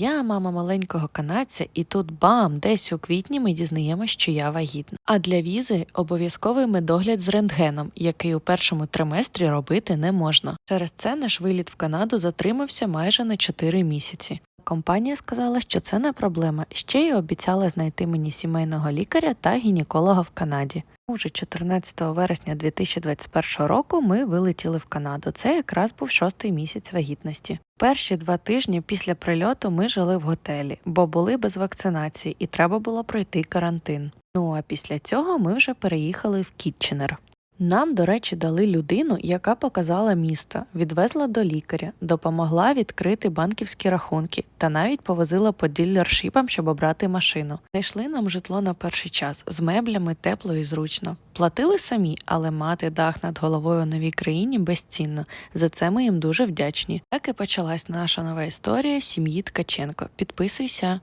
Я мама маленького канадця, і тут бам, десь у квітні ми дізнаємося, що я вагітна. А для візи обов'язковий медогляд з рентгеном, який у першому триместрі робити не можна. Через це наш виліт в Канаду затримався майже на 4 місяці. Компанія сказала, що це не проблема, ще й обіцяла знайти мені сімейного лікаря та гінеколога в Канаді. Уже 14 вересня 2021 року ми вилетіли в Канаду. Це якраз був шостий місяць вагітності. Перші два тижні після прильоту ми жили в готелі, бо були без вакцинації і треба було пройти карантин. Ну а після цього ми вже переїхали в Кітченер. Нам, до речі, дали людину, яка показала місто, відвезла до лікаря, допомогла відкрити банківські рахунки та навіть повозила по ділершіпам, щоб обрати машину. Знайшли нам житло на перший час з меблями тепло і зручно. Платили самі, але мати дах над головою у новій країні безцінно. За це ми їм дуже вдячні. Так і почалась наша нова історія сім'ї Ткаченко. Підписуйся.